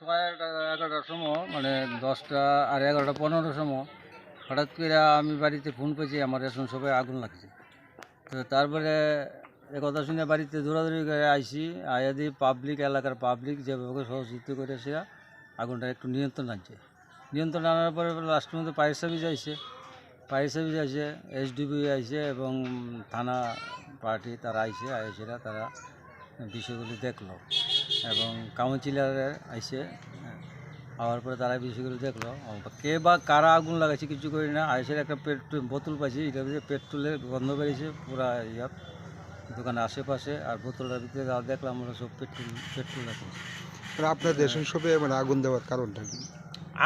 ছয় এগারোটার সময় মানে দশটা আর এগারোটা পনেরোটার সময়, হঠাৎ করে আমি বাড়িতে ফোন পেয়েছি আমার রেশন সবাই আগুন লাগছে। তো তারপরে এ কথা শুনে বাড়িতে দৌড়াদৌড়ি করে আইসি, আয়া দিয়ে পাবলিক এলাকার পাবলিক যেভাবে সহযোগিতা করে সে আগুনটা একটু নিয়ন্ত্রণ আনছে। নিয়ন্ত্রণ আনার পরে লাস্টের মধ্যে ফায়ার সার্ভিস আইসে। ফায়ার সার্ভিস আইসে এসডিবি আইসে এবং থানা পার্টি তারা আইসে আইসেরা তারা বিষয়গুলি দেখল। এবং কাউন্সিলারে আইসে হওয়ার পরে তারা বিষয়গুলো দেখল। কে বা কারা আগুন লাগাইছে কিছু করি না। আইসের একটা পেট্রোল বোতল পাইছি এটা ভিতরে পেট্রোলের গন্ধ বেরিয়েছে পুরা ইয়ার দোকানের আশেপাশে আর বোতলটার ভিতরে যা দেখলাম আমরা সব পেট্রোল পেট্রোল আছে মানে আপনার রেশন শপে মানে আগুন দেওয়ার কারণটা কি?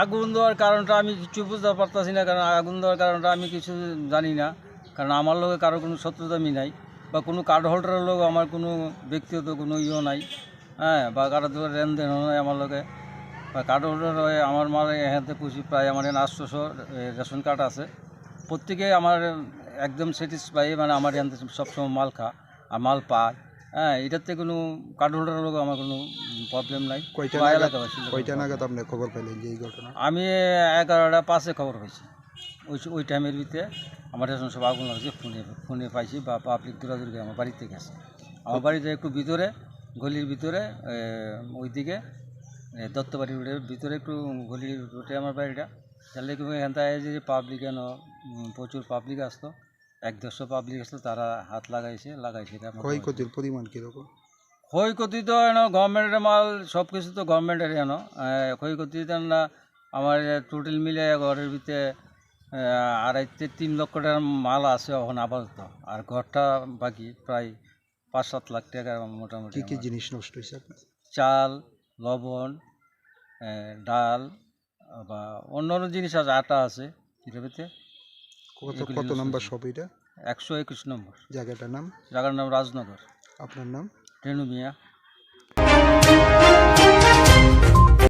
আগুন দেওয়ার কারণটা আমি কিছু বুঝতে পারতাছি না কারণ আগুন দেওয়ার কারণটা আমি কিছু জানি না। কারণ আমার লোকে কারও কোনো শত্রুতামি নাই বা কোনো কার্ড হোল্ডারের লোক আমার কোনো ব্যক্তিগত কোনো ইয়ে নাই। হ্যাঁ বা কারও তো লেনদেন নাই আমার লোকে। বা কার্ড হোল্ডার হয়ে আমার মার এখানে পুষি প্রায় আমার এখানে আটশোশো রেশন কার্ড আছে। প্রত্যেকে আমার একদম স্যাটিসফাই মানে আমার এখান থেকে সবসময় মাল খা আর মাল পায়। হ্যাঁ এটাতে কোনো কার্ড হোল্ডারের লোক আমার কোনো প্রবলেম নাই। কয়টা নাগাদ আপনি খবর পেলেন যে এই ঘটনা? আমি এগারোটা পাঁচে খবর পাইছি। ওই ওই টাইমের ভিতরে আমার এখন সব আগুন লাগছে ফোনে ফোনে পাইছি বা পাবলিক দৌড়াদৌড়ি করে আমার বাড়িতে গেছে। আমার বাড়িতে একটু ভিতরে গলির ভিতরে ওইদিকে এ, দত্তবাড়ির রোডের ভিতরে একটু গলির রোডে আমার বাড়িটা। তাহলে কি এখান থেকে যে পাবলিক কেন প্রচুর পাবলিক আসতো এক দেড়শো পাবলিক আসতো তারা হাত লাগাইছে লাগাইছে ক্ষয়ক্ষতির পরিমাণ কীরকম? ক্ষয়ক্ষতি তো এন গভর্নমেন্টের মাল সব কিছু তো গভর্নমেন্টের এন। ক্ষয়ক্ষতি তো না আমার টোটাল মিলে ঘরের ভিতরে আড়াইতে তিন লক্ষ টাকার মাল আছে এখন আপাতত। আর ঘরটা বাকি প্রায় পাঁচ সাত লাখ টাকা মোটামুটি কি কি আমার। জিনিস নষ্ট হয়েছে আপনার? চাল লবণ ডাল বা অন্য অন্য জিনিস আছে আটা আছে এটার কত নম্বর কত নষ্ট নাম্বার হয়েছে। শপ এটা? একশো একুশ নম্বর। জায়গাটার নাম? জায়গার নাম রাজনগর। আপনার নাম? রেণু মিয়া।